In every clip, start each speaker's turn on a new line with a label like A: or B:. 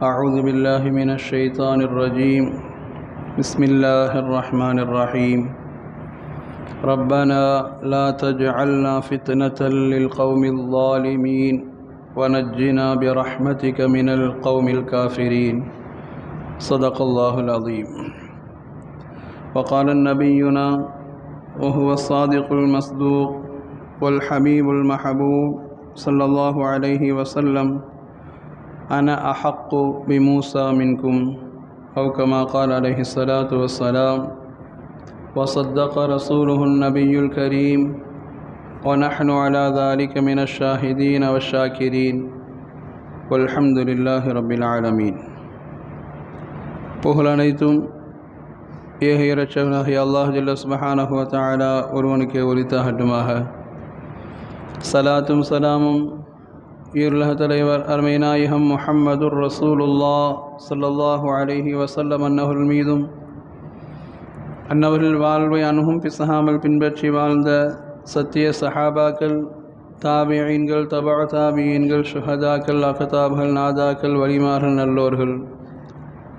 A: أعوذ بالله من الشيطان الرجيم. بسم الله الرحمن الرحيم. ربنا لا تجعلنا فتنة للقوم الظالمين ونجنا برحمتك من القوم الكافرين. صدق الله العظيم. وقال النبينا وهو الصادق المصدوق والحبيب المحبوب صلى الله عليه وسلم أنا أحق بموسى منكم أو كما قال عليه الصلاة والسلام وصدق رسوله النبي الكريم ونحن على ذلك من الشاهدين والشاكرين والحمد لله رب العالمين புகழ் அனைத்தும் ஏக இரட்சகனாகிய அல்லாஹ் ஜல்ல சுபஹானஹு வ தஆலா ஒருவனுக்கே உரித்தாகட்டுமாக சலாத்தும் சலாமும் ஈருலக தலைவர் அருமை நாயகம் முஹம்மதுர் ரசூலுல்லா சல்லல்லாஹு அலஹி வசல்லம் அன்னவர்கள் மீதும் அன்னவர்கள் வாழ்வை அணுகும் பிசகாமல் பின்பற்றி வாழ்ந்த சத்திய சஹாபாக்கள் தாபியீன்கள் தபா தாபியீன்கள் சுஹதாக்கள் அகதாப்கள் நாதாக்கள் வலிமார்கள் நல்லோர்கள்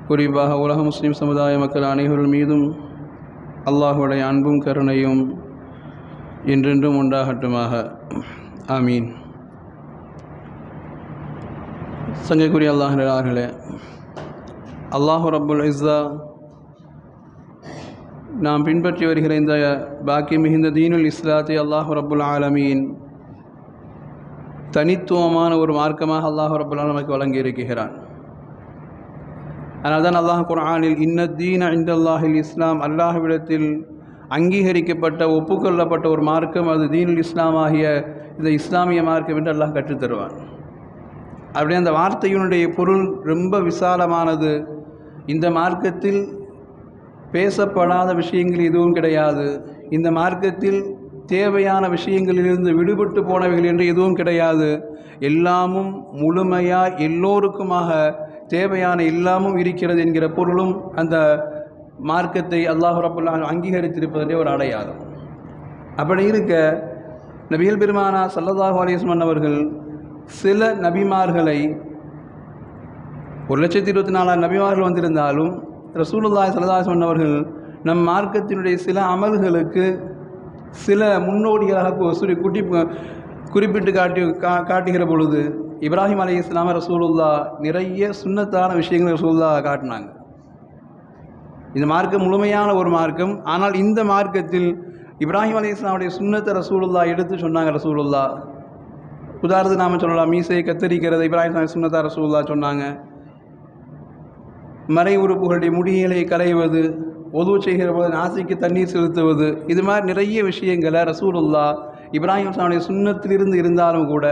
A: குறிப்பாக உலக முஸ்லீம் சமுதாய மக்கள் அனைவர்கள் மீதும் அல்லாஹுடைய அன்பும் கருணையும் என்றென்றும் உண்டாகட்டுமாக ஆமீன் சங்கைக்குரிய அல்லாஹர்களே அல்லாஹு ரப்புல் இஸ்ஸா நாம் பின்பற்றி வருகிற இந்த பாக்கி மிகுந்த தீனுல் இஸ்லாத்தை அல்லாஹு ரப்புல் ஆலமீன் தனித்துவமான ஒரு மார்க்கமாக அல்லாஹு ரப்புல் நமக்கு வழங்கி இருக்கிறான் அதனால் தான் அல்லாஹ் குர்ஆனில் இன்ன தீன இந்த அல்லாஹில் இஸ்லாம் அல்லாஹ்விடத்தில் அங்கீகரிக்கப்பட்ட ஒப்புக்கொள்ளப்பட்ட ஒரு மார்க்கம் அது தீனுல் இஸ்லாம் ஆகிய இந்த இஸ்லாமிய மார்க்கம் என்று அல்லாஹ் கற்றுத்தருவான். அப்படி அந்த வார்த்தையினுடைய பொருள் ரொம்ப விசாலமானது. இந்த மார்க்கத்தில் பேசப்படாத விஷயங்கள் எதுவும் கிடையாது. இந்த மார்க்கத்தில் தேவையான விஷயங்களிலிருந்து விடுபட்டு போனவைகள் என்று எதுவும் கிடையாது. எல்லாமும் முழுமையாக எல்லோருக்குமாக தேவையான எல்லாமும் இருக்கிறது என்கிற பொருளும் அந்த மார்க்கத்தை அல்லாஹ் ரபுல்லா அங்கீகரித்திருப்பதே ஒரு அடையாளம். அப்படி இருக்க நபிகள் பெருமானா சல்லதாஹு அலிஸ்மன் அவர்கள் சில நபிமார்களை ஒரு லட்சத்தி இருபத்தி நாலாயிரம் நபிமார்கள் வந்திருந்தாலும் ரசூலுல்லாய் சலதாஸ் அவர்கள் நம் மார்க்கத்தினுடைய சில அமல்களுக்கு சில முன்னோடிகளாக சுரி குட்டி குறிப்பிட்டு காட்டி கா காட்டுகிற பொழுது இப்ராஹிம் அலி இஸ்லாம ரசூலுல்லா நிறைய சுண்ணத்தான விஷயங்களை ரசூல்லா காட்டினாங்க. இந்த மார்க்கம் முழுமையான ஒரு மார்க்கம். ஆனால் இந்த மார்க்கத்தில் இப்ராஹிம் அலி இஸ்லாமுடைய சுண்ணத்தை ரசூலுல்லா எடுத்து சொன்னாங்க ரசூலுல்லா உதாரணத்துக்கு நாம் சொல்லலாம் மீசையை கத்தரிக்கிறது இப்ராஹிம் சுண்ணத்தா ரசூல்லா சொன்னாங்க. மறை உறுப்புகளுடைய முடிகளை களைவது உதவு செய்கிற போது நாசிக்கு தண்ணீர் செலுத்துவது இது மாதிரி நிறைய விஷயங்களை ரசூலுல்லா இப்ராஹிம் சாமுடைய சுண்ணத்திலிருந்து இருந்தாலும் கூட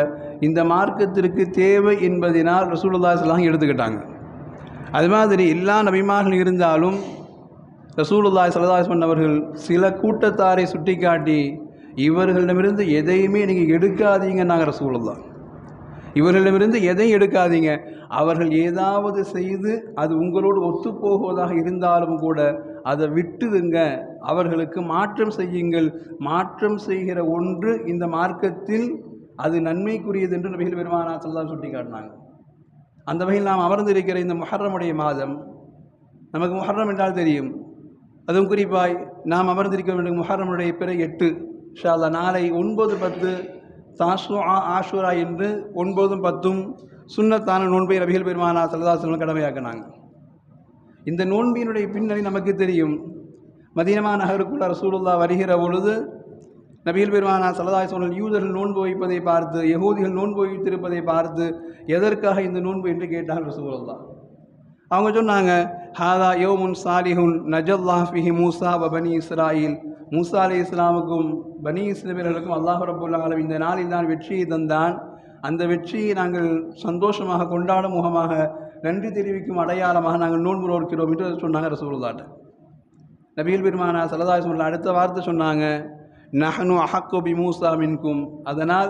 A: இந்த மார்க்கத்திற்கு தேவை என்பதனால் ரசூலுல்லா இஸ்லாம் எடுத்துக்கிட்டாங்க. அது மாதிரி எல்லா நபிமார்கள் இருந்தாலும் ரசூலுல்லாய் சல்லாஸ்மன் அவர்கள் சில கூட்டத்தாரை சுட்டிக்காட்டி இவர்களிடமிருந்து எதையுமே நீங்கள் எடுக்காதீங்க நாங்கள் ரசூலுல்லா இவர்களிடமிருந்து எதையும் எடுக்காதீங்க. அவர்கள் ஏதாவது செய்து அது உங்களோடு ஒத்துப்போகுவதாக இருந்தாலும் கூட அதை விட்டுதுங்க அவர்களுக்கு மாற்றம் செய்யுங்கள். மாற்றம் செய்கிற ஒன்று இந்த மார்க்கத்தில் அது நன்மைக்குரியது என்று நபிகள் பெருமானா சொல்லா சுட்டி காட்டினாங்க அந்த வகையில் நாம் அமர்ந்திருக்கிற இந்த முஹர்ரமுடைய மாதம் நமக்கு முஹர்ரம் என்றால் தெரியும். அதுவும் குறிப்பாய் நாம் அமர்ந்திருக்க வேண்டும் முஹர்ரமுடைய பிற எட்டு. ஷாலா நாளை ஒன்பது பத்து தாசு ஆஷூரா என்று ஒன்பதும் பத்தும் சுண்ணத்தான நோன்பை ரபிகள் பெருமானா சல்லதாசலம் கடமையாக்கினாங்க. இந்த நோன்பினுடைய பின்னணி நமக்கு தெரியும். மதீனமா நகருக்குள்ள ரசூலுல்லா வருகிற பொழுது நபிகள் பெருமானா சல்லதாய் சொன்ன யூதர்கள் நோன்பு வைப்பதை பார்த்து யகூதிகள் நோன்பு வைத்திருப்பதை பார்த்து எதற்காக இந்த நோன்பு என்று கேட்டார்கள் ரசூலுல்லா அவங்க சொன்னாங்க ஹாதா யோமுன் சாலிஹுன் நஜல்லாஃபிஹி மூசா வ பனி இஸ்ராயில். மூசா அலி இஸ்லாமுக்கும் பனி இஸ்லாமியர்களுக்கும் அல்லாஹ் ரபுல்லாலும் இந்த நாளில் தான் வெற்றியை தந்தான். அந்த வெற்றியை நாங்கள் சந்தோஷமாக கொண்டாடும் முகமாக நன்றி தெரிவிக்கும் அடையாளமாக நாங்கள் நோன்பு நோக்கிறோம் என்று சொன்னாங்க ரசூல்லாட்ட நபிகள் பெருமானா சலதாசம் அடுத்த வார்த்தை சொன்னாங்க நஹனு அஹக்கோபி மூசா மின்கும். அதனால்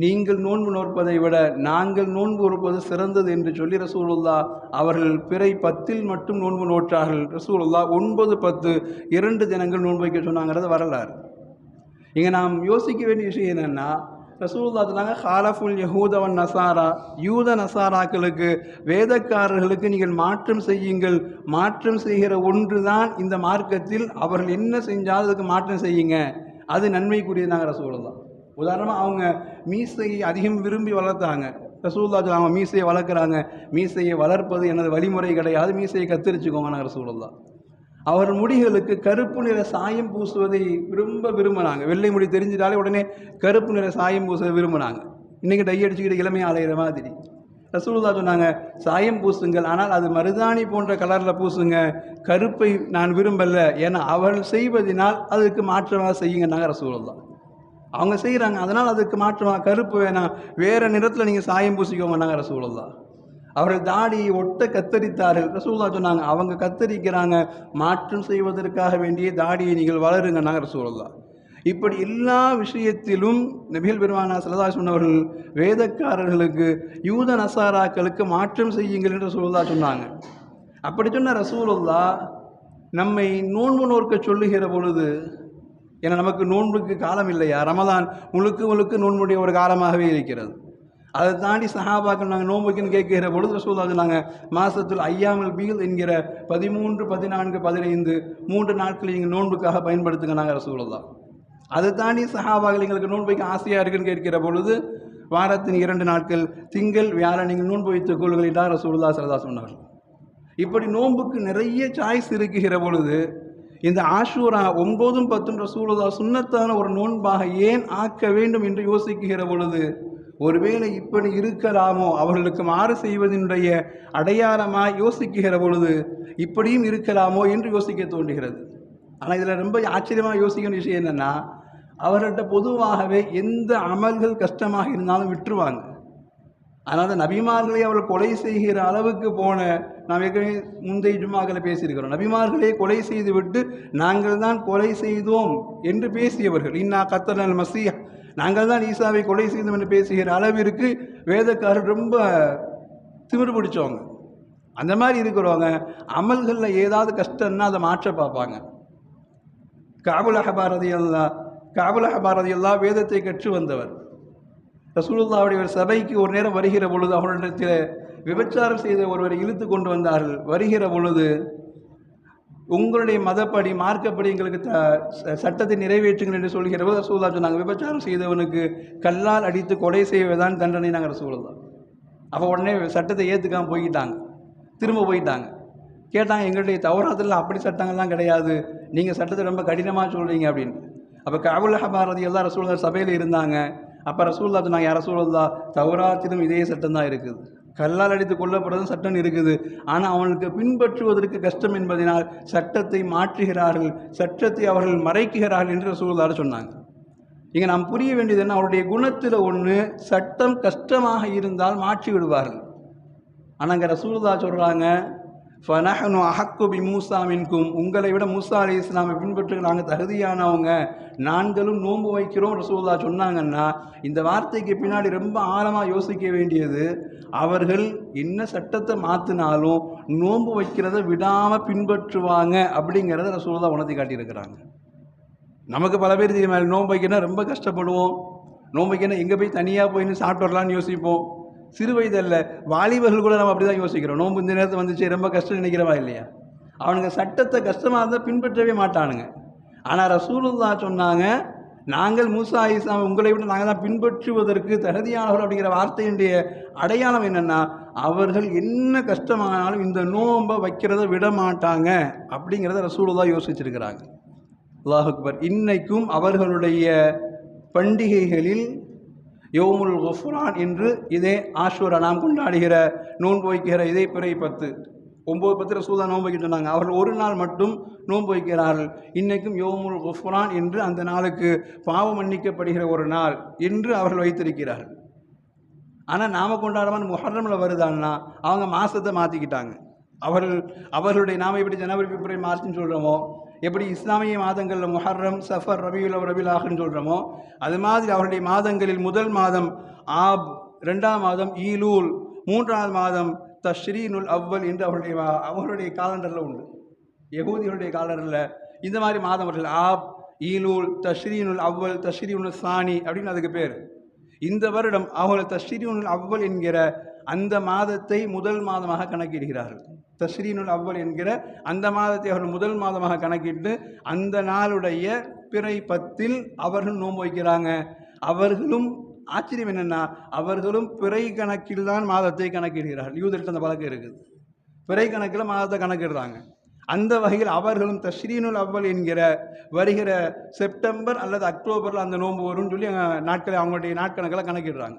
A: நீங்கள் நோன்பு நோற்பதை விட நாங்கள் நோன்பு நோற்பது சிறந்தது என்று சொல்லி ரசூலுல்லா அவர்கள் பிறை பத்தில் மட்டும் நோன்பு நோற்றார்கள். ரசூலுல்லா ஒன்பது பத்து இரண்டு தினங்கள் நோன்பு வைக்க சொன்னாங்கிறது வரலாறு. இங்கே நாம் யோசிக்க வேண்டிய விஷயம் என்னென்னா ரசூலுல்லா சொன்னாங்க ஹாலஃபுல் யஹூதவன் நசாரா. யூத நசாராக்களுக்கு வேதக்காரர்களுக்கு நீங்கள் மாற்றம் செய்யுங்கள். மாற்றம் செய்கிற ஒன்று தான் இந்த மார்க்கத்தில் அவர்கள் என்ன செஞ்சாலும் அதுக்கு மாற்றம் செய்யுங்க. அது நன்மைக்குரியதாங்க ரசூலுல்லா. உதாரணமாக அவங்க மீசையை அதிகம் விரும்பி வளர்த்தாங்க. ரசூல்லா அவங்க மீசையை வளர்க்குறாங்க. மீசையை வளர்ப்பது எனது வழிமுறை கிடையாது. மீசையை கத்திரிச்சுக்கோங்க நான் ரசூலுல்லா அவர் முடிகளுக்கு கருப்பு நிற சாயம் பூசுவதை ரொம்ப விரும்பினாங்க. வெள்ளை முடி தெரிஞ்சிட்டாலே உடனே கருப்பு நிற சாயம் பூசுவதை விரும்பினாங்க. இன்றைக்கி டை அடிச்சுக்கிட்டு இளமையாக அலையிற மாதிரி. ரசூலுல்லா சொன்னாங்க சாயம் பூசுங்கள் ஆனால் அது மருதாணி போன்ற கலரில் பூசுங்க. கருப்பை நான் விரும்பலை. ஏன்னா அவர்கள் செய்வதனால் அதுக்கு மாற்றமாக செய்யுங்கன்னாங்க ரசூலுல்லா அவங்க செய்கிறாங்க அதனால் அதுக்கு மாற்றமா கருப்பு வேணாம். வேறு நிறத்தில் நீங்கள் சாயம் பூசிக்கோங்கன்னாங்க ரசூலுல்லா அவர்கள் தாடியை ஒட்ட கத்தரித்தார்கள். ரசூலா சொன்னாங்க அவங்க கத்தரிக்கிறாங்க. மாற்றம் செய்வதற்காக வேண்டிய தாடியை நீங்கள் வளருங்கன்னாங்க ரசூலுல்லா இப்படி எல்லா விஷயத்திலும் நபிகள் பெருமானா சலதா சொன்னவர்கள் வேதக்காரர்களுக்கு யூத நசாராக்களுக்கு மாற்றம் செய்யுங்கள் என்று ரசூலுல்லா சொன்னாங்க. அப்படி சொன்ன ரசூலுல்லா நம்மை நோன்பு நோற்க சொல்லுகிற பொழுது ஏன்னா நமக்கு நோன்புக்கு காலம் இல்லையா? ரமதான் முழுக்க முழுக்க நோன்புடைய ஒரு காலமாகவே இருக்கிறது. அதை தாண்டி சஹாபாக்கள் நாங்கள் நோன்புக்குன்னு கேட்கிற பொழுது ரசூல்லா சொன்னாங்க மாசத்தில் ஐயாமல் பீல் என்கிற பதிமூன்று பதினான்கு பதினைந்து மூன்று நாட்கள் நீங்கள் நோன்புக்காக பயன்படுத்துங்க நாங்கள் ரசூலுல்லா அதை தாண்டி சஹாபாக்கள் எங்களுக்கு நோன்புக்கு ஆசையாக இருக்குன்னு கேட்கிற பொழுது வாரத்தின் இரண்டு நாட்கள் திங்கள் வியாழன் நீங்கள் நோன்பு வைத்துக் கொள்ளுங்கள் என்றார் ரசூலுல்லா சரதா சொன்னார்கள். இப்படி நோன்புக்கு நிறைய சாய்ஸ் இருக்குகிற பொழுது இந்த ஆஷூரா ஒன்பதும் பத்தும் ரசூலுல்லா சுன்னத்தான ஒரு நோன்பாக ஏன் ஆக்க வேண்டும் என்று யோசிக்கிற பொழுது ஒருவேளை இப்படி இருக்கலாமோ? அவர்களுக்கு மாறு செய்வதனுடைய அடையாளமாக யோசிக்கிற பொழுது இப்படியும் இருக்கலாமோ என்று யோசிக்க தோன்றுகிறது. ஆனால் இதில் ரொம்ப ஆச்சரியமாக யோசிக்கிற விஷயம் என்னென்னா அவர்கள்ட்ட பொதுவாகவே எந்த அமல்கள் கஷ்டமாக இருந்தாலும் விட்டுருவாங்க. அதனால் நபிமார்களை அவள் கொலை செய்கிற அளவுக்கு போன நாம் ஏற்கனவே முந்தைய ஜும்மாக்களை பேசியிருக்கிறோம். நபிமார்களே கொலை செய்துவிட்டு நாங்கள் தான் கொலை செய்தோம் என்று பேசியவர்கள். இன்னா கத்தனல் மசியா நாங்கள் தான் ஈசாவை கொலை செய்தோம் என்று பேசுகிற அளவிற்கு வேதக்காரர் ரொம்ப திமிடு பிடிச்சவங்க. அந்த மாதிரி இருக்கிறவங்க அமல்களில் ஏதாவது கஷ்டம்னா அதை மாற்ற பார்ப்பாங்க. காபுல் அஹபாரதி அல்லா காபுல் அஹபாரதி அல்லா வேதத்தை கற்று வந்தவர். ரசூலுல்லாவுடைய ஒரு சபைக்கு ஒரு நேரம் வருகிற பொழுது அவர்களிடத்தில் விபச்சாரம் செய்த ஒருவரை இழுத்து கொண்டு வந்தார்கள். வருகிற பொழுது உங்களுடைய மதப்படி மார்க்கப்படி எங்களுக்கு த ச- சட்டத்தை நிறைவேற்றுங்கள் என்று சொல்கிற போது ரசூல்லா சொன்னாங்க விபச்சாரம் செய்தவனுக்கு கல்லால் அடித்து கொலை செய்வதுதான் தண்டனை நாங்கள் ரசூலுல்லா அப்போ உடனே சட்டத்தை ஏற்றுக்காமல் போய்கிட்டாங்க திரும்ப போயிட்டாங்க. கேட்டாங்க எங்களுடைய தவறாத்தில் அப்படி சட்டங்கள்லாம் கிடையாது. நீங்கள் சட்டத்தை ரொம்ப கடினமாக சொல்கிறீங்க அப்படின்னு. அப்போ காபுல் ஹபாரதி எல்லாம் ரசூல்லா சபையில் இருந்தாங்க. அப்போ ரசூல்லா சொன்னாங்க யார் ரசூல்லா தௌராத்திலும் இதே சட்டம் தான் இருக்குது. கல்லால் அடித்து கொல்லப்படுறதும் சட்டம் இருக்குது. ஆனால் அவனுக்கு பின்பற்றுவதற்கு கஷ்டம் என்பதனால் சட்டத்தை மாற்றுகிறார்கள் சட்டத்தை அவர்கள் மறைக்குகிறார்கள் என்று ரசூலுல்லாஹ் சொன்னாங்க. இங்கே நாம் புரிய வேண்டியது என்ன? அவருடைய குணத்தில் ஒன்று சட்டம் கஷ்டமாக இருந்தால் மாற்றி விடுவார்கள் ஆனால் அங்கே ரசூல்லா சொல்கிறாங்க ஃபனஹனு அஹக்கு பி மூசா மின்கும். உங்களை விட மூசா அலி இஸ்லாமை பின்பற்று நாங்கள் தகுதியானவங்க. நாங்களும் நோன்பு வைக்கிறோம் ரசூல்லா சொன்னாங்கன்னா இந்த வார்த்தைக்கு பின்னாடி ரொம்ப ஆழமாக யோசிக்க வேண்டியது அவர்கள் என்ன சட்டத்தை மாற்றினாலும் நோன்பு வைக்கிறத விடாமல் பின்பற்றுவாங்க அப்படிங்கிறத ரசூல்லா உணர்த்தி காட்டியிருக்கிறாங்க. நமக்கு பல பேர் தெரியுமா நோன்பு வைக்கணும் ரொம்ப கஷ்டப்படுவோம். நோன்பு வைக்கணும் எங்கே போய் தனியாக போயின்னு சாப்பிட்டு வரலான்னு யோசிப்போம். சிறு வயதில் வாலிபர்கள் கூட நம்ம அப்படி தான் யோசிக்கிறோம். நோன்பு இந்த நேரத்தில் வந்துச்சு ரொம்ப கஷ்டம் நினைக்கிறவா இல்லையா? அவனுங்க சட்டத்தை கஷ்டமாக இருந்தால் பின்பற்றவே மாட்டானுங்க. ஆனால் ரசூலுல்லா சொன்னாங்க நாங்கள் மூசா ஈசா உங்களை விட நாங்கள் தான் பின்பற்றுவதற்கு தகுதியானவர்கள் அப்படிங்கிற வார்த்தையினுடைய அடையாளம் என்னென்னா அவர்கள் என்ன கஷ்டமானாலும் இந்த நோன்பை வைக்கிறத விட மாட்டாங்க அப்படிங்கிறத ரசூலுல்லா யோசிச்சிருக்கிறாங்க. அல்லாஹ் அக்பர். இன்னைக்கும் அவர்களுடைய பண்டிகைகளில் யோமுல் குஃப்ரான் என்று இதே ஆஷூர நாம் கொண்டாடுகிற நோன்பு வைக்கிற இதே பிறை பத்து. ஒம்பது பத்து ரசூலா நோன்பு வைக்க சொன்னாங்க. அவர்கள் ஒரு நாள் மட்டும் நோன்பு வைக்கிறார்கள். இன்னைக்கும் யோமுல் குஃப்ரான் என்று அந்த நாளுக்கு பாவம் மன்னிக்கப்படுகிற ஒரு நாள் என்று அவர்கள் வைத்திருக்கிறார்கள். ஆனால் நாம கொண்டாடாமல் முஹர்ரமில் வருதான்னா அவங்க மாதத்தை மாற்றிக்கிட்டாங்க அவர்கள் அவர்களுடைய நாம எப்படி ஜனவரி பிப்ரவரி மார்ச்னு சொல்கிறோமோ எப்படி இஸ்லாமிய மாதங்களில் முஹர்ரம் சஃபர் ரபியுல் ரபில் ஆகுன்னு சொல்கிறோமோ அது மாதிரி அவருடைய மாதங்களில் முதல் மாதம் ஆப் ரெண்டாம் மாதம் ஈலூல் மூன்றாவது மாதம் தஷ்ரீனுல் அவ்வல் என்று அவருடைய அவருடைய அவர்களுடைய காலண்டரில் உண்டு. யகூதிகளுடைய காலண்டரில் இந்த மாதிரி மாதம் அவர்கள் ஆப் ஈலூல் தஷ்ரீனுல் அவ்வல் தஷ்ரீனுல் சானி அப்படின்னு அதுக்கு பேர். இந்த வருடம் அவர்கள் தஷ்ரீனுல் அவ்வல் என்கிற அந்த மாதத்தை முதல் மாதமாக கணக்கிடுகிறார்கள். தஸ்ரீனுல் அவ்வல் என்கிற அந்த மாதத்தை அவர்கள் முதல் மாதமாக கணக்கிட்டு அந்த நாளுடைய பிறை பத்தில் அவர்கள் நோன்பு வைக்கிறாங்க. அவர்களும் ஆச்சரியம் என்னென்னா அவர்களும் பிறை கணக்கில் தான் மாதத்தை கணக்கிடுகிறார்கள். யூதர்கிட்ட அந்த பழக்கம் இருக்குது. பிறை கணக்கில் மாதத்தை கணக்கிடுறாங்க. அந்த வகையில் அவர்களும் தஸ்ரீனுல் அவ்வல் என்கிற வருகிற செப்டம்பர் அல்லது அக்டோபரில் அந்த நோன்பு வரும்னு சொல்லி நாட்களை அவங்களுடைய நாட்கணக்கில் கணக்கிடுறாங்க.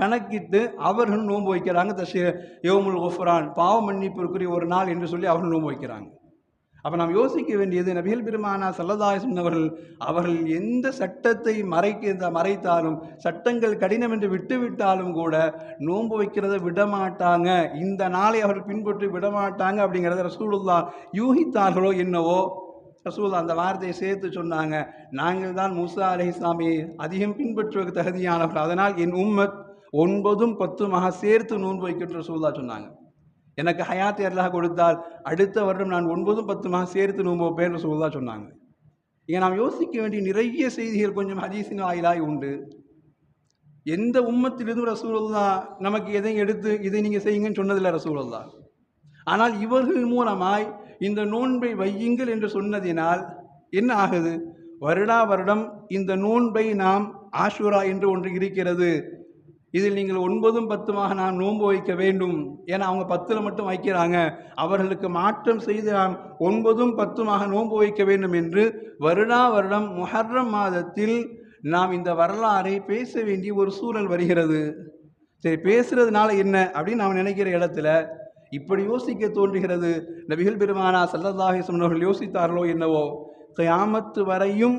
A: கணக்கிட்டு அவர்கள் நோன்பு வைக்கிறாங்க. தஷி யோமுல் குஃப்ரான் பாவ மன்னிப்பிற்குரிய ஒரு நாள் என்று சொல்லி அவர்கள் நோன்பு வைக்கிறாங்க. அப்போ நாம் யோசிக்க வேண்டியது நபிகள் பெருமானா சல்லதாயசன் அவர்கள் அவர்கள் எந்த சட்டத்தை மறைக்க மறைத்தாலும் சட்டங்கள் கடினம் என்று விட்டுவிட்டாலும் கூட நோன்பு வைக்கிறத விடமாட்டாங்க. இந்த நாளை அவர்கள் பின்பற்றி விடமாட்டாங்க அப்படிங்கிறத ரசூலுல்லா யூகித்தார்களோ என்னவோ? ரசூல்லா அந்த வார்த்தையை சேர்த்து சொன்னாங்க. நாங்கள் தான் மூசா அலை இஸ்லாமியை அதிகம் பின்பற்றுவதற்கு தகுதியானவர்கள். அதனால் என் உம்மத் ஒன்பதும் பத்துமாக சேர்த்து நோன்பு வைக்கின்ற ரசூல்லா சொன்னாங்க. எனக்கு ஹயாத் எல்லாம் கொடுத்தால் அடுத்த வருடம் நான் ஒன்பதும் பத்துமாக சேர்த்து நோன்பு வைப்பேன் ரசூல்லா சொன்னாங்க. இங்கே நாம் யோசிக்க வேண்டிய நிறைய செய்திகள் கொஞ்சம் ஹதீஸின் வாயிலாய் உண்டு. எந்த உம்மத்திலிருந்து ரசூலுல்லா நமக்கு எதையும் எடுத்து இதை நீங்கள் செய்யுங்கன்னு சொன்னதில்லை ரசூலுல்லா ஆனால் இவர்கள் மூலமாய் இந்த நோன்பை வையுங்கள் என்று சொன்னதினால் என்ன ஆகுது? வருடா வருடம் இந்த நோன்பை நாம் ஆஷுரா என்று ஒன்று இருக்கிறது. இதில் நீங்கள் ஒன்பதும் பத்துமாக நான் நோன்பு வைக்க வேண்டும். ஏன்னா அவங்க பத்தில் மட்டும் வைக்கிறாங்க. அவர்களுக்கு மாற்றம் செய்து நாம் ஒன்பதும் பத்துமாக நோன்பு வைக்க வேண்டும் என்று வருடா வருடம் முஹர்ரம் மாதத்தில் நாம் இந்த வரலாறை பேச வேண்டிய ஒரு சூழல் வருகிறது. சரி பேசுறதுனால என்ன அப்படின்னு நாம் நினைக்கிற இடத்துல இப்படி யோசிக்க தோன்றுகிறது. நபிகள் பெருமானா சல்லல்லாஹி சொன்னவர்கள் யோசித்தார்களோ என்னவோ கயாமத்து வரையும்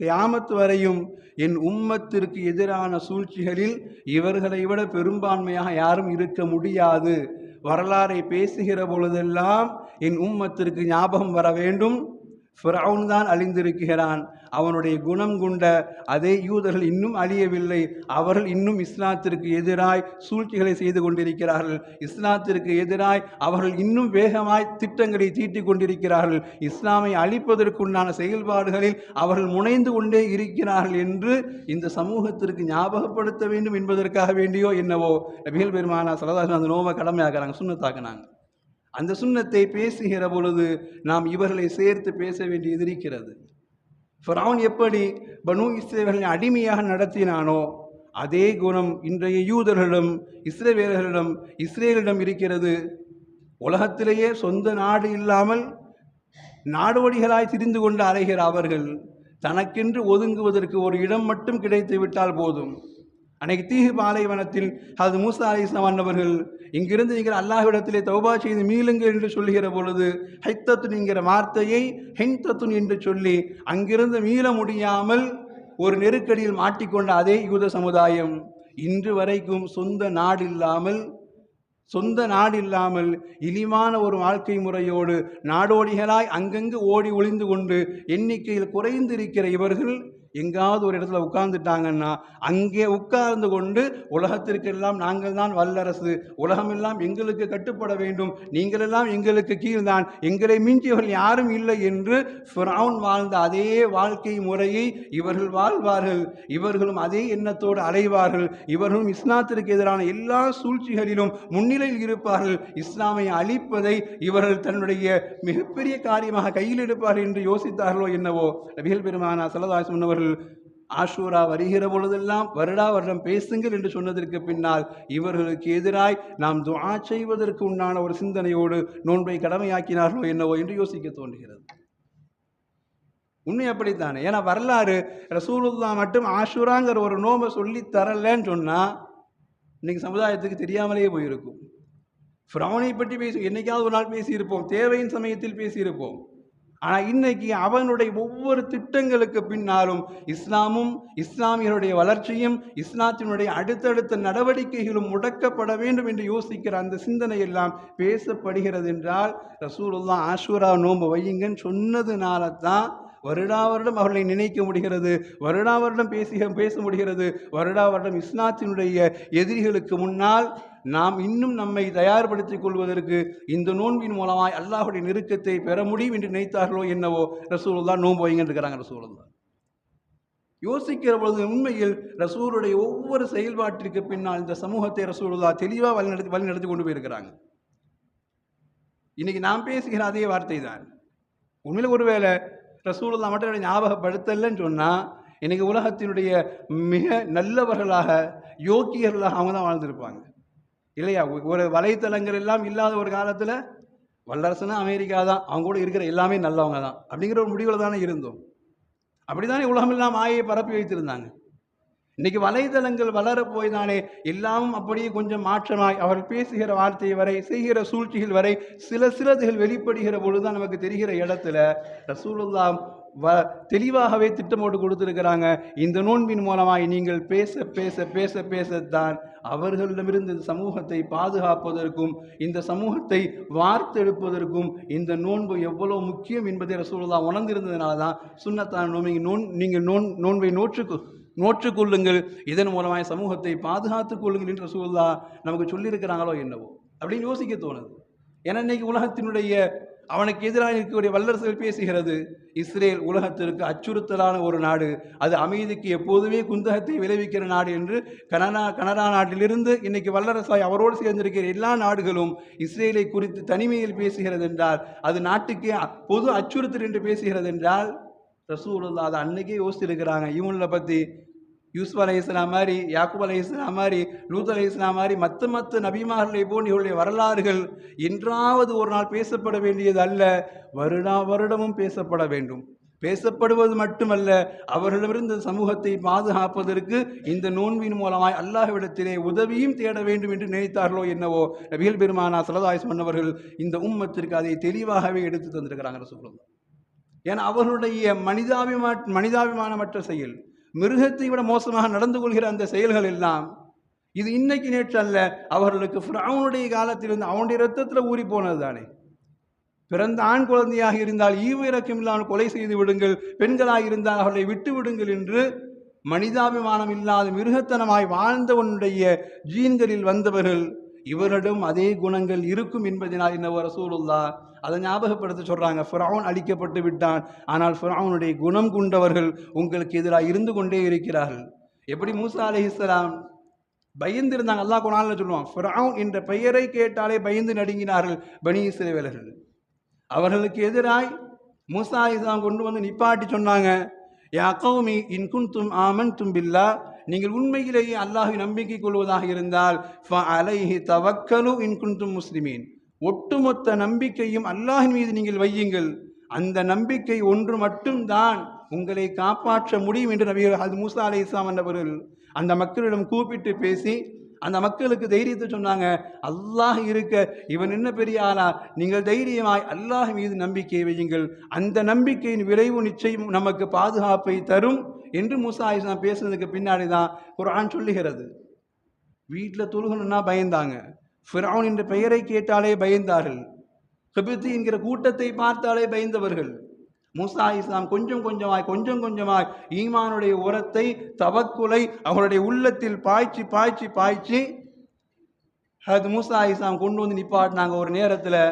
A: கியாமத் வரையும் என் உம்மத்திற்கு எதிரான சூழ்ச்சிகளில் இவர்களை விட பெரும்பான்மையாக யாரும் இருக்க முடியாது. வரலாறை பேசுகிற பொழுதெல்லாம் என் உம்மத்திற்கு ஞாபகம் வர வேண்டும். ஃபிரவுன் தான் அழிந்திருக்கிறான். அவனுடைய குணம் கொண்ட அதே யூதர்கள் இன்னும் அழியவில்லை. அவர்கள் இன்னும் இஸ்லாத்திற்கு எதிராய் சூழ்ச்சிகளை செய்து கொண்டிருக்கிறார்கள். இஸ்லாத்திற்கு எதிராய் அவர்கள் இன்னும் வேகமாய் திட்டங்களை தீட்டிக் கொண்டிருக்கிறார்கள். இஸ்லாமை அழிப்பதற்குண்டான செயல்பாடுகளில் அவர்கள் முனைந்து கொண்டே இருக்கிறார்கள் என்று இந்த சமூகத்திற்கு ஞாபகப்படுத்த வேண்டும் என்பதற்காக வேண்டியோ என்னவோ? நபிகள் பெருமானா சலதாசன் அந்த நோவை கடமையாக்குறாங்க சுண்ணத்தாக்குனாங்க. அந்த சுண்ணத்தை பேசுகிற பொழுது நாம் இவர்களை சேர்த்து பேச வேண்டியது இருக்கிறது ஃபிரௌன் எப்படி பனு இஸ்ரேவர்களை அடிமையாக நடத்தினானோ அதே குணம் இன்றைய யூதர்களிடம் இஸ்ரேவேலர்களிடம் இஸ்ரேலிடம் இருக்கிறது. உலகத்திலேயே சொந்த நாடு இல்லாமல் நாடோடிகளாய் திரிந்து கொண்டு அலைகிற அவர்கள் தனக்கென்று ஒதுங்குவதற்கு ஒரு இடம் மட்டும் கிடைத்து விட்டால் போதும். அன்னைக்கு தீகு பாலைவனத்தில் அது மூசா அலி இஸ்லாம் அன்னவர்கள் இங்கிருந்து நீங்கள் அல்லாஹ்விடத்திலே தௌபா செய்து மீளுங்கள் என்று சொல்லுகிற பொழுது ஹைத்தத்துன் என்கிற வார்த்தையை ஹென்தத்துன் என்று சொல்லி அங்கிருந்து மீள முடியாமல் ஒரு நெருக்கடியில் மாட்டிக்கொண்ட அதே யூத சமுதாயம் இன்று வரைக்கும் சொந்த நாடு இல்லாமல் சொந்த நாடு இல்லாமல் இழிவான ஒரு வாழ்க்கை முறையோடு நாடோடிகளாய் அங்கங்கு ஓடி ஒளிந்து கொண்டு எண்ணிக்கையில் குறைந்திருக்கிற இவர்கள் எங்காவது ஒரு இடத்துல உட்கார்ந்துட்டாங்கன்னா அங்கே உட்கார்ந்து கொண்டு உலகத்திற்கெல்லாம் நாங்கள் தான் வல்லரசு. உலகமெல்லாம் எங்களுக்கு கட்டுப்பட வேண்டும். நீங்களெல்லாம் எங்களுக்கு கீழ்தான். எங்களை மிஞ்சியவர்கள் யாரும் இல்லை என்று ஃபிரவுன் வாழ்ந்த அதே வாழ்க்கை முறையை இவர்கள் வாழ்வார்கள். இவர்களும் அதே எண்ணத்தோடு அலைவார்கள். இவர்களும் இஸ்லாத்திற்கு எதிரான எல்லா சூழ்ச்சிகளிலும் முன்னிலையில் இருப்பார்கள். இஸ்லாமை அழிப்பதை இவர்கள் தன்னுடைய மிகப்பெரிய காரியமாக கையில் எடுப்பார்கள் என்று யோசித்தார்களோ என்னவோ? நபிகள் பெருமானா சல்லதாஸ் அவர்கள் ஆஷூரா வருகிற பொழுதெல்லாம் வருடா வருடம் பேசுங்கள் என்று சொன்னதற்கு பின்னால் இவர்களுக்கு எதிராய் நாம் துஆ செய்வதற்கு உண்டான ஒரு சிந்தனையோடு நோன்பை கடமையாக்கினார்களோ என்னவோ என்று யோசிக்க தோன்றுகிறது. உண்மை அப்படித்தானே? ஏன்னா வரலாறு ரசூலுல்லா மட்டும் ஆஷூராங்கிற ஒரு நோம்பை சொல்லி தரலன்னு சொன்னால் இன்னைக்கு சமுதாயத்துக்கு தெரியாமலேயே போயிருக்கும். ஃப்ரௌனை பற்றி பேசி என்னைக்காவது ஒரு நாள் பேசியிருப்போம். தேவையின் சமயத்தில் பேசியிருப்போம். ஆனால் இன்னைக்கு அவனுடைய ஒவ்வொரு திட்டங்களுக்கு பின்னாலும் இஸ்லாமும் இஸ்லாமியருடைய வளர்ச்சியும் இஸ்லாத்தினுடைய அடுத்தடுத்த நடவடிக்கைகளும் முடக்கப்பட வேண்டும் என்று யோசிக்கிற அந்த சிந்தனை எல்லாம் பேசப்படுகிறது என்றால் ரசூலுல்லா ஆஷூரா நோம்பு வையுங்கன்னு சொன்னதுனால தான் வருடா வருடம் அவர்களை நினைக்க முடிகிறது வருடா வருடம் பேசி பேச முடிகிறது வருடா வருடம் இஸ்லாத்தினுடைய எதிரிகளுக்கு முன்னால் நாம் இன்னும் நம்மை தயார்படுத்திக் கொள்வதற்கு இந்த நோன்பின் மூலமாய் அல்லாஹுடைய நெருக்கத்தை பெற முடியும் என்று நினைத்தார்களோ என்னவோ ரசூலுல்லா நோன்பு வைங்கன்னு இருக்கிறாங்க ரசூலுல்லா யோசிக்கிற பொழுது உண்மையில் ரசூலுடைய ஒவ்வொரு செயல்பாட்டிற்கு பின்னால் இந்த சமூகத்தை ரசூலுல்லா தெளிவாக வழிநடத்தி வழிநடத்தி கொண்டு போயிருக்கிறாங்க. இன்னைக்கு நாம் பேசுகிற அதே வார்த்தை தான். உண்மையில் ஒருவேளை ரசூலுல்லா மட்டும் என்னை ஞாபகப்படுத்தலைன்னு சொன்னால் இன்னைக்கு உலகத்தினுடைய மிக நல்லவர்களாக யோக்கியர்களாக அவங்க தான் வாழ்ந்திருப்பாங்க. இல்லையா? ஒரு வலைத்தளங்கள் எல்லாம் இல்லாத ஒரு காலத்தில் வல்லரசுனா அமெரிக்கா தான். அவங்க கூட இருக்கிற எல்லாமே நல்லவங்க தான். அப்படிங்கிற ஒரு முடிவில் தானே இருந்தோம். அப்படிதானே உலகமெல்லாம் மாயை பரப்பி வைத்திருந்தாங்க. இன்னைக்கு வலைதளங்கள் வளர போய் தானே எல்லாமும் அப்படியே கொஞ்சம் மாற்றமாய் அவர் பேசுகிற வார்த்தை வரை செய்கிற சூழ்ச்சிகள் வரை சில சிலதுகள் வெளிப்படுகிற பொழுது தான் நமக்கு தெரிகிற இடத்துல ரசூலுல்லாம் வ தெளிவாகவே திட்டம் கொடுத்துருக்கிறாங்க. இந்த நோன்பின் மூலமாய் நீங்கள் பேச பேச பேச பேசத்தான் அவர்களிடமிருந்து இந்த சமூகத்தை பாதுகாப்பதற்கும் இந்த சமூகத்தை வார்த்தெடுப்பதற்கும் இந்த நோன்பு எவ்வளோ முக்கியம் என்பதை ரசூலுல்லா உணர்ந்திருந்ததுனால தான் சுண்ணத்தான் நோன்பு நோன் நீங்கள் நோன் நோன்பை நோற்றுக்கு நோற்றுக்கொள்ளுங்கள். இதன் மூலமாய் சமூகத்தை பாதுகாத்துக் கொள்ளுங்கள் என்று ரசூல்லா நமக்கு சொல்லியிருக்கிறாங்களோ என்னவோ அப்படின்னு யோசிக்க தோணுது. ஏன்னா இன்னைக்கு உலகத்தினுடைய அவனுக்கு எதிராக இருக்கக்கூடிய வல்லரசுகள் பேசுகிறது. இஸ்ரேல் உலகத்திற்கு அச்சுறுத்தலான ஒரு நாடு. அது அமைதிக்கு எப்போதுமே குந்தகத்தை விளைவிக்கிற நாடு என்று கனடா கனடா நாட்டிலிருந்து இன்னைக்கு வல்லரசாய் அவரோடு சேர்ந்திருக்கிற எல்லா நாடுகளும் இஸ்ரேலை குறித்து தனிமையில் பேசுகிறது என்றால் அது நாட்டுக்கே பொது அச்சுறுத்தல் என்று பேசுகிறது என்றால் ரசூலுல்லா அதை அன்னைக்கே யோசிச்சிருக்கிறாங்க. இவங்களை பற்றி யூசுப் அலை இஸ்லாம் மாதிரி யாக்குப் அலை இஸ்லாம் மாதிரி லூத் அலை இஸ்லாம் மாதிரி மற்ற மற்ற நபிமார்களை போல் இவருடைய வரலாறுகள் என்றாவது ஒரு நாள் பேசப்பட வேண்டியது அல்ல வருடா வருடமும் பேசப்பட வேண்டும். பேசப்படுவது மட்டுமல்ல அவர்களிடமிருந்து இந்த சமூகத்தை பாதுகாப்பதற்கு இந்த நோன்பின் மூலமாய் அல்லாஹ்விடத்திலே உதவியும் தேட வேண்டும் என்று நினைத்தார்களோ என்னவோ நபிகள் பெருமானா சலதாயுஸ் மன்னவர்கள் இந்த உம்மத்திற்கு அதை தெளிவாகவே எடுத்து தந்திருக்கிறாங்க சொல்லுங்கள் ஏன்னா அவர்களுடைய மனிதாபிமா மனிதாபிமானமற்ற செயல் மிருகத்தை விட மோசமாக நடந்து கொள்கிற அந்த செயல்கள் எல்லாம் இது இன்னைக்கு நேற்று அல்ல அவர்களுக்கு ஃபிரௌனுடைய காலத்திலிருந்து அவனுடைய ரத்தத்தில் ஊறி போனது தானே பிறந்த ஆண் குழந்தையாக இருந்தால் ஈவு இறக்கம் இல்லாமல் கொலை செய்து விடுங்கள் பெண்களாக இருந்தால் அவர்களை விட்டு விடுங்கள் என்று மனிதாபிமானம் இல்லாத மிருகத்தனமாய் வாழ்ந்தவனுடைய ஜீன்களில் வந்தவர்கள் இவரிடம் அதே குணங்கள் இருக்கும் என்பதனால் என்ன ரசூலுல்லா அதை ஞாபகப்படுத்த சொல்கிறாங்க ஃபிரௌன் அழிக்கப்பட்டு விட்டான். ஆனால் ஃபிரௌனுடைய குணம் கொண்டவர்கள் உங்களுக்கு எதிராக இருந்து கொண்டே இருக்கிறார்கள். எப்படி மூசா அலி பயந்து இருந்தாங்க அல்லாஹ் குரான்ல சொல்லுவான் ஃபிரௌன் என்ற பெயரை கேட்டாலே பயந்து நடுங்கினார்கள் பனி இஸ்ரவேலர்கள். அவர்களுக்கு எதிராய் மூசா இஸ்லாம் கொண்டு வந்து நிப்பாட்டி சொன்னாங்க யா கௌமி இன்குன் தும் ஆமன் தும் பில்லா. நீங்கள் உண்மையிலேயே அல்லாஹை நம்பிக்கை கொள்வதாக இருந்தால் ஃப அலைஹி தவக்கலு இன்குன் தும் முஸ்லிமீன். ஒட்டுமொத்த நம்பிக்கையும் அல்லாஹின் மீது நீங்கள் வையுங்கள். அந்த நம்பிக்கை ஒன்று மட்டும்தான் உங்களை காப்பாற்ற முடியும் என்று நபிகள் அது மூசா அலி இஸ்லாம் என்றவர்கள் அந்த மக்களிடம் கூப்பிட்டு பேசி அந்த மக்களுக்கு தைரியத்தை சொன்னாங்க அல்லாஹ் இருக்க இவன் என்ன பெரிய ஆளா? நீங்கள் தைரியமாய் அல்லாஹ் மீது நம்பிக்கை வையுங்கள். அந்த நம்பிக்கையின் விளைவு நிச்சயம் நமக்கு பாதுகாப்பை தரும் என்று மூசா இஸ்லாம் பேசுனதுக்கு பின்னாடி தான் குரான் சொல்லுகிறது. வீட்டில் தொழுகணும்னா பயந்தாங்க. ஃபிரௌன் என்ற பெயரை கேட்டாலே பயந்தார்கள். கபித்து என்கிற கூட்டத்தை பார்த்தாலே பயந்தவர்கள். மூசா இஸ்லாம் கொஞ்சம் கொஞ்சமாய் கொஞ்சம் கொஞ்சமாய் ஈமானுடைய உரத்தை தவக்குலை அவருடைய உள்ளத்தில் பாய்ச்சி பாய்ச்சி பாய்ச்சி அது மூசா இஸ்லாம் கொண்டு வந்து நிப்பாட்டினாங்க. ஒரு நேரத்தில்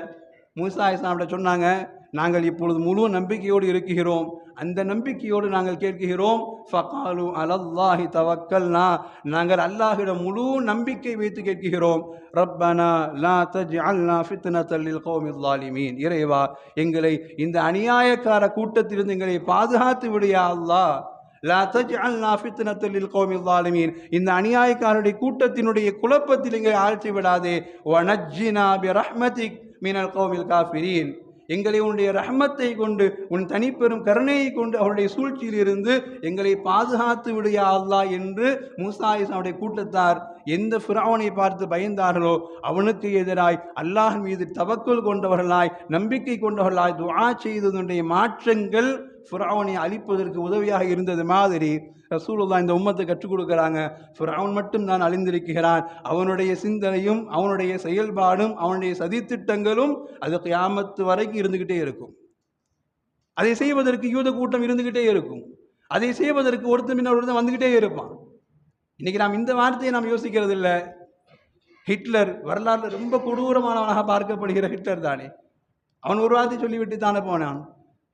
A: மூசா இஸ்லாம்கிட்ட சொன்னாங்க நாங்கள் இப்பொழுது முழு நம்பிக்கையோடு இருக்கிறோம். அந்த நம்பிக்கையோடு நாங்கள் கேட்கிறோம். ஃபகாலு அலல்லாஹி தவக்கல்னா. நாங்கள் அல்லாஹிடம் முழு நம்பிக்கை வைத்து கேட்கிறோம். ரப்பனா லா தஜ்அல்னா ஃபித்னத்தல் லில் தல்லில் கோமில்லாலிமீன் இறைவா எங்களை இந்த அநியாயக்கார கூட்டத்திலிருந்து எங்களை பாதுகாத்து விடியா அல்லாஹ். லா தஜ்அல்னா ஃபித்னத்தல் லில் தல்லில் கோமில்லாலிமீன் இந்த அநியாயக்காரருடைய கூட்டத்தினுடைய குழப்பத்தில் எங்களை ஆழ்த்தி விடாதே. வனஜினா பி ரஹ்மதிக் மீனல் கோமில் காஃபிரீன். எங்களை உன்னுடைய ரஹமத்தை கொண்டு உன் தனிப்பெரும் கருணையை கொண்டு அவருடைய சூழ்ச்சியிலிருந்து எங்களை பாதுகாத்து விடுயா அல்லா என்று மூசா அவருடைய கூட்டத்தார் எந்த ஃபிராவனை பார்த்து பயந்தார்களோ அவனுக்கு எதிராய் அல்லாஹ் மீது தவக்குள் கொண்டவர்களாய் நம்பிக்கை கொண்டவர்களாய் துவா செய்ததனுடைய மாற்றங்கள் ஃபிரௌனை அழிப்பதற்கு உதவியாக இருந்தது மாதிரி ரசூலுல்லா இந்த உம்மத்தை கற்றுக் கொடுக்குறாங்க. ஃபிரௌன் மட்டும் தான் அழிந்திருக்கிறான். அவனுடைய சிந்தனையும் அவனுடைய செயல்பாடும் அவனுடைய சதித்திட்டங்களும் அது கியாமத்து வரைக்கும் இருந்துக்கிட்டே இருக்கும். அதை செய்வதற்கு யூத கூட்டம் இருந்துக்கிட்டே இருக்கும். அதை செய்வதற்கு ஒருத்தன் பின்ன ஒருத்தன் வந்துக்கிட்டே இருப்பான். இன்னைக்கு நாம் இந்த வார்த்தையை நாம் யோசிக்கிறது இல்லை. ஹிட்லர் வரலாறுல ரொம்ப கொடூரமானவனாக பார்க்கப்படுகிற ஹிட்லர் தானே. அவன் ஒரு வார்த்தை சொல்லிவிட்டு தானே போனான்.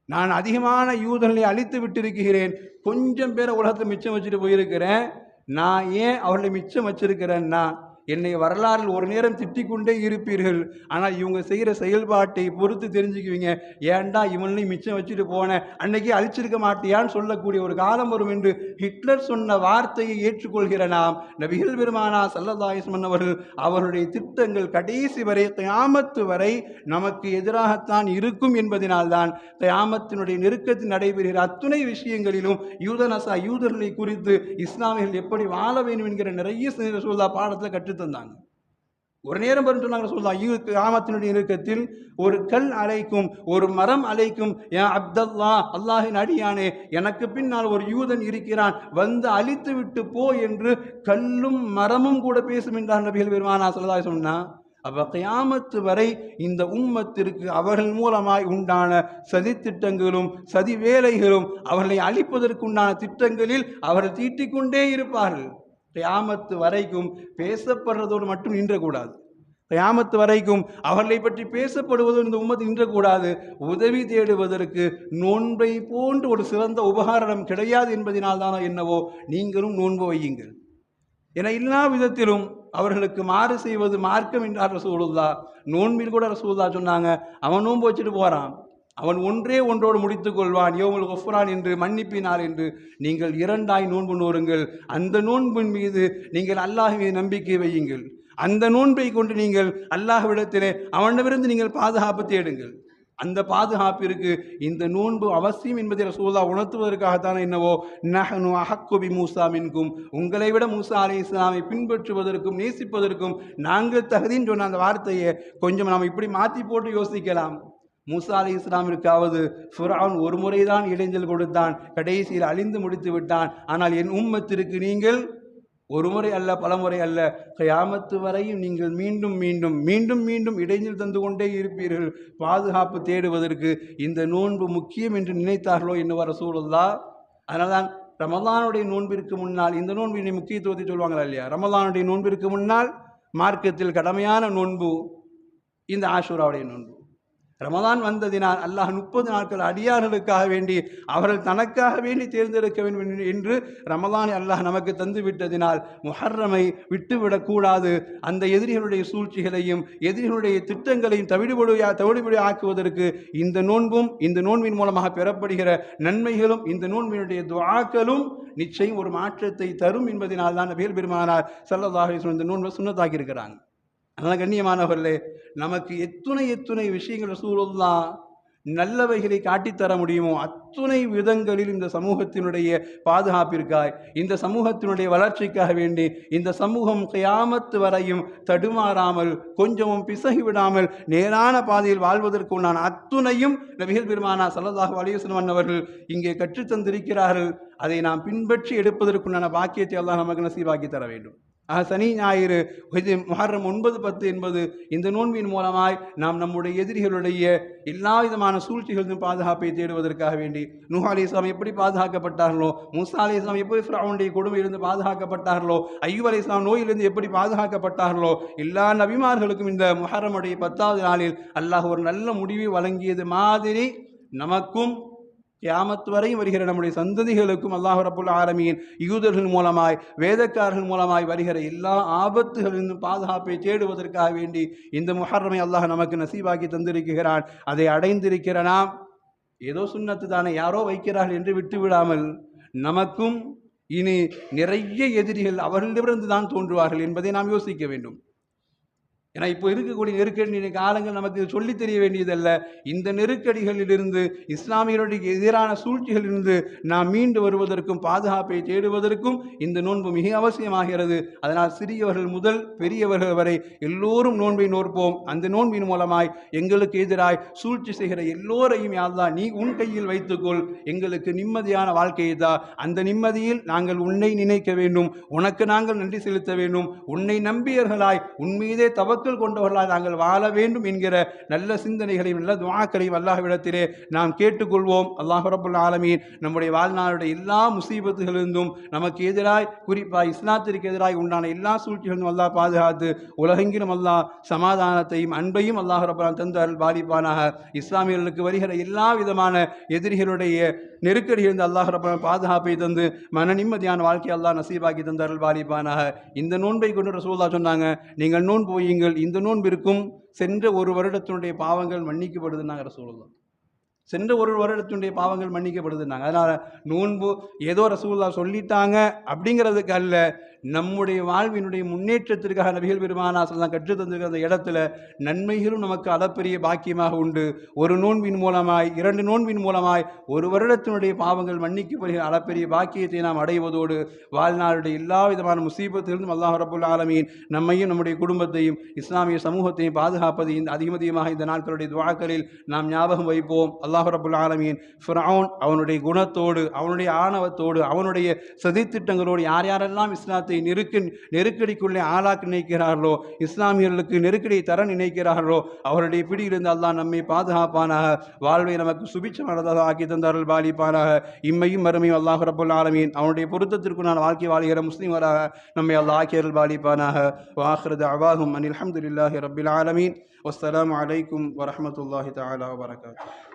A: நான் அதிகமான யூதர்களை அழித்து விட்டிருக்கிறேன். கொஞ்சம் பேரை உலகத்தை மிச்சம் வச்சுட்டு போயிருக்கிறேன். நான் ஏன் அவர்களை மிச்சம் வச்சிருக்கிறேன்னா என்னை வரலாறில் ஒரு நேரம் திட்டிக்கொண்டே இருப்பீர்கள். ஆனால் இவங்க செய்கிற செயல்பாட்டை பொறுத்து தெரிஞ்சுக்குவீங்க. ஏன்டா இவனையும் மிச்சம் வச்சுட்டு போனேன் அன்னைக்கு அழிச்சிருக்க மாட்டியான்னு சொல்லக்கூடிய ஒரு காலம் வரும் என்று ஹிட்லர் சொன்ன வார்த்தையை ஏற்றுக்கொள்கிற நாம் நபிகள் பெருமானா சல்லதாயஸ்மன் அவர்கள் அவருடைய திட்டங்கள் கடைசி வரை தயாமத்து வரை நமக்கு எதிராகத்தான் இருக்கும் என்பதனால்தான் தயாமத்தினுடைய நெருக்கத்தில் நடைபெறுகிற அத்துணை விஷயங்களிலும் யூதனசா யூதர்களை குறித்து இஸ்லாமியர்கள் எப்படி வாழ வேண்டும் என்கிற நிறைய பாடத்தில் கற்று பாடத்தில் கற்றுத்தந்தாங்க ஒரு நேரம் வரும் சொன்னாங்க சொல்லலாம் யூ கிராமத்தினுடைய இறுக்கத்தில் ஒரு கல் அலைக்கும் ஒரு மரம் அலைக்கும் ஏன் அப்தல்லா அல்லாஹின் அடியானே எனக்கு பின்னால் ஒரு யூதன் இருக்கிறான் வந்து அழித்து விட்டு போ என்று கல்லும் மரமும் கூட பேசும் என்றார் நபிகள் பெருமானா சொல்லதா சொன்னா அவ கயாமத்து வரை இந்த உம்மத்திற்கு அவர்கள் மூலமாய் உண்டான சதி திட்டங்களும் சதி வேலைகளும் அவர்களை அழிப்பதற்குண்டான திட்டங்களில் அவர்கள் தீட்டிக்கொண்டே இருப்பார்கள். கியாமத்து வரைக்கும் பேசப்படுறதோடு மட்டும் நின்றக்கூடாது. கியாமத்து வரைக்கும் அவர்களை பற்றி பேசப்படுவது இந்த உம்மத்து நின்றக்கூடாது. உதவி தேடுவதற்கு நோன்பை போன்று ஒரு சிறந்த உபகாரணம் கிடையாது என்பதனால் தானோ என்னவோ நீங்களும் நோன்பு வையுங்கள். என எல்லா விதத்திலும் அவர்களுக்கு மாறு செய்வது மார்க்கம் என்றார் ரசூலுல்லா நோன்பில் கூட ரசூலுல்லா சொன்னாங்க அவன் நோன்பு வச்சுட்டு போகிறான் அவன் ஒன்றே ஒன்றோடு முடித்துக் கொள்வான் யோமுல் ஒஃப்ரான் என்று மன்னிப்பினார் என்று நீங்கள் இரண்டாய் நோன்பு நோருங்கள் அந்த நோன்பின் மீது நீங்கள் அல்லாஹ் நம்பிக்கை வையுங்கள். அந்த நோன்பை கொண்டு நீங்கள் அல்லாஹ்விடத்திலே அவனிடமிருந்து நீங்கள் பாதுகாப்பு தேடுங்கள். அந்த பாதுகாப்பிற்கு இந்த நோன்பு அவசியம் என்பதை ரசூலா உணர்த்துவதற்காகத்தான் என்னவோ நஹனு அஹக்குபி மூசா மின்கும். உங்களை விட மூசா அலி இஸ்லாமை பின்பற்றுவதற்கும் நேசிப்பதற்கும் நாங்கள் தகுதின்னு சொன்ன அந்த வார்த்தையை கொஞ்சம் நாம் இப்படி மாற்றி போட்டு யோசிக்கலாம். மூசா அலி இஸ்லாமிற்காவது ஃபுரான் ஒரு முறைதான் இடைஞ்சல் கொடுத்தான். கடைசியில் அழிந்து முடித்து விட்டான். ஆனால் என் உம்மத்திற்கு நீங்கள் ஒரு முறை அல்ல பலமுறை அல்ல. கயாமத்து வரையும் நீங்கள் மீண்டும் மீண்டும் மீண்டும் மீண்டும் இடைஞ்சல் தந்து கொண்டே இருப்பீர்கள். பாதுகாப்பு தேடுவதற்கு இந்த நோன்பு முக்கியம் என்று நினைத்தார்களோ என்னவோ சூழல்லா அதனால்தான் ரமதானுடைய நோன்பிற்கு முன்னால் இந்த நோன்பினை முக்கியத்துவத்தை சொல்லுவாங்களா இல்லையா? ரமதானுடைய நோன்பிற்கு முன்னால் மார்க்கத்தில் கடமையான நோன்பு இந்த ஆஷூராவுடைய நோன்பு. ரமதான் வந்ததினால் அல்லாஹ் முப்பது நாட்கள் அடியார்களுக்காக வேண்டி அவர்கள் தனக்காக வேண்டி தேர்ந்தெடுக்க வேண்டும் என்று ரமதானை அல்லாஹ் நமக்கு தந்து விட்டதினால் முஹர்ரமை விட்டுவிடக்கூடாது அந்த எதிரிகளுடைய சூழ்ச்சிகளையும் எதிரிகளுடைய திட்டங்களையும் தவிடுபடியா தவிடுபடி ஆக்குவதற்கு இந்த நோன்பும் இந்த நோன்பின் மூலமாக பெறப்படுகிற நன்மைகளும் இந்த நோன்பினுடைய துவாக்களும் நிச்சயம் ஒரு மாற்றத்தை தரும் என்பதனால் தான் பேர் பெருமானார் சல்லல்லாஹ் இந்த நோன்பை சுண்ணத்தாக்கி இருக்கிறாங்க அதனால் கண்ணியமானவர்களே நமக்கு எத்துணை எத்துணை விஷயங்கள் ரசூலுல்லா நல்லவைகளை காட்டித்தர முடியுமோ? அத்துணை விதங்களில் இந்த சமூகத்தினுடைய பாதுகாப்பிற்காய் இந்த சமூகத்தினுடைய வளர்ச்சிக்காக வேண்டி இந்த சமூகம் கியாமத்து வரையும் தடுமாறாமல் கொஞ்சமும் பிசகி விடாமல் நேரான பாதையில் வாழ்வதற்கு உண்டான அத்துணையும் நபிகள் பெருமானா சல்லதாக வலியுசன் அவர்கள் இங்கே கற்றுத்தந்திருக்கிறார்கள். அதை நாம் பின்பற்றி எடுப்பதற்குண்டான பாக்கியத்தை எல்லாம் நமக்கு நசீவாக்கி தர வேண்டும். சனி ஞாயிறு இது ஒன்பது பத்து என்பது இந்த நோன்பின் மூலமாய் நாம் நம்முடைய எதிரிகளுடைய எல்லா விதமான சூழ்ச்சிகளிலும் பாதுகாப்பை தேடுவதற்காக வேண்டி. நூஹா அலி இஸ்லாம் எப்படி பாதுகாக்கப்பட்டார்களோ மூசா அலி இஸ்லாம் எப்படி ஃபிரௌனுடைய கொடுமையிலிருந்து பாதுகாக்கப்பட்டார்களோ ஐயூப் அலி இஸ்லாம் நோயிலிருந்து எப்படி பாதுகாக்கப்பட்டார்களோ எல்லா நபிமார்களுக்கும் இந்த முஹர்ரமுடைய பத்தாவது நாளில் அல்லாஹ் ஒரு நல்ல முடிவை வழங்கியது மாதிரி நமக்கும் கியாமத் வரையும் வருகிற நம்முடைய சந்ததிகளுக்கும் அல்லாஹ் ரபுல் ஆலமியின் யூதர்கள் மூலமாய் வேதக்காரர்கள் மூலமாய் வருகிற எல்லா ஆபத்துகளிலும் பாதுகாப்பை தேடுவதற்காக வேண்டி இந்த முஹர்ரமை அல்லாஹ் நமக்கு நசீவாக்கி தந்திருக்கிறான். அதை அடைந்திருக்கிற நாம் ஏதோ சுண்ணத்து தானே யாரோ வைக்கிறார்கள் என்று விட்டு விடாமல் நமக்கும் இனி நிறைய எதிரிகள் அவர்களிடமிருந்து தான் தோன்றுவார்கள் என்பதை நாம் யோசிக்க வேண்டும். ஏன்னா இப்போ இருக்கக்கூடிய நெருக்கடி காலங்கள் நமக்கு சொல்லித் தெரிய வேண்டியதல்ல. இந்த நெருக்கடிகளிலிருந்து இஸ்லாமியர்களுடைய எதிரான சூழ்ச்சிகளிலிருந்து நாம் மீண்டு வருவதற்கும் பாதுகாப்பை தேடுவதற்கும் இந்த நோன்பு மிக அவசியமாகிறது. அதனால் சிறியவர்கள் முதல் பெரியவர்கள் வரை எல்லோரும் நோன்பை நோற்போம். அந்த நோன்பின் மூலமாய் எங்களுக்கு எதிராய் சூழ்ச்சி செய்கிற எல்லோரையும் யாழ்லா நீ உன் கையில் வைத்துக்கொள். எங்களுக்கு நிம்மதியான வாழ்க்கையை தா. அந்த நிம்மதியில் நாங்கள் உன்னை நினைக்க வேண்டும். உனக்கு நாங்கள் நன்றி செலுத்த வேண்டும். உன்னை நம்பியர்களாய் உன் மீதே தவக்கல் கொண்டவர்களாக நாங்கள் வாழ வேண்டும் என்கிற நல்ல சிந்தனைகளையும் நல்ல துவாக்களையும் அல்லாஹ்விடத்திலே நாம் கேட்டுக்கொள்வோம். அல்லாஹ் ரபுல் ஆலமீன் நம்முடைய வாழ்நாளுடைய எல்லா முசீபத்துகளிலிருந்தும் நமக்கு எதிராய் குறிப்பாக இஸ்லாத்திற்கு எதிராய் உண்டான எல்லா சூழ்ச்சிகளிலும் அல்லாஹ் பாதுகாத்து உலகெங்கிலும் அல்லாஹ் சமாதானத்தையும் அன்பையும் அல்லாஹ் ரபுல் தந்து அருள் பாதிப்பானாக இஸ்லாமியர்களுக்கு வருகிற எல்லா விதமான எதிரிகளுடைய நெருக்கடியிலிருந்து அல்லாஹ் ரபுல் பாதுகாப்பை தந்து மன நிம்மதியான வாழ்க்கை அல்லாஹ் நசீபாக்கி தந்து அருள் பாதிப்பானாக இந்த நோன்பை கொண்டு ரசூல்லா சொன்னாங்க நீங்கள் நோன்பு போயுங்கள் இந்த நோன்பிற்கும் சென்ற ஒரு வருடத்தினுடைய பாவங்கள் மன்னிக்கப்படுதுன்னாங்க ரசூலுல்லாஹ் சென்ற ஒரு வருடத்தினுடைய பாவங்கள் மன்னிக்கப்படுதுன்னாங்க அதனால் நோன்பு ஏதோ ரசூல்லா சொல்லிட்டாங்க அப்படிங்கிறதுக்கு அல்ல நம்முடைய வாழ்வினுடைய முன்னேற்றத்திற்காக நபிகள் பெருமானா சொல்லலாம் கற்று தந்திருக்கிற அந்த இடத்துல நன்மைகளும் நமக்கு அளப்பெரிய பாக்கியமாக உண்டு. ஒரு நோன்பின் மூலமாய் இரண்டு நோன்பின் மூலமாய் ஒரு வருடத்தினுடைய பாவங்கள் மன்னிக்கப்படுகிற அளப்பெரிய பாக்கியத்தை நாம் அடைவதோடு வாழ்நாளுடைய எல்லா விதமான முசீபத்திலிருந்தும் அல்லாஹ் ரபுல் ஆலமீன் நம்மையும் நம்முடைய குடும்பத்தையும் இஸ்லாமிய சமூகத்தையும் பாதுகாப்பது இந்த அதிகமதிகமாக இந்த நாட்களுடைய துவாக்களில் நாம் ஞாபகம் வைப்போம். அல்லாஹ் ரபுல் ஆலமீன் ஃபிரவுன் அவனுடைய குணத்தோடு அவனுடைய ஆணவத்தோடு அவனுடைய சதித்திட்டங்களோடு யார் யாரெல்லாம் இஸ்லாத்தை நெருக்க நெருக்கடிக்குள்ளே ஆளாக்க நினைக்கிறார்களோ இஸ்லாமியர்களுக்கு நெருக்கடியை தர நினைக்கிறார்களோ அவருடைய பிடியிலிருந்து அல்லாஹ் நம்மை பாதுகாப்பானாக வாழ்வை நமக்கு சுபிச்சமானதாக ஆக்கி தந்தார்கள் பாலிப்பானாக. இம்மையும் மறுமையும் அல்லாஹ் ரபுல் ஆலமீன் அவனுடைய பொருத்தத்திற்கு நான் வாழ்க்கை வாழ்கிற முஸ்லீமராக நம்மை அல்லாஹ் ஆக்கியர்கள் பாலிப்பானாக. வாஹ்ரது அவாகும் அனில் அஹமதுல்லாஹி ரபில் ஆலமீன். வஸ்லாம் அலைக்கும் வரமத்துல்லாஹி தாலா வபரகாத்துஹு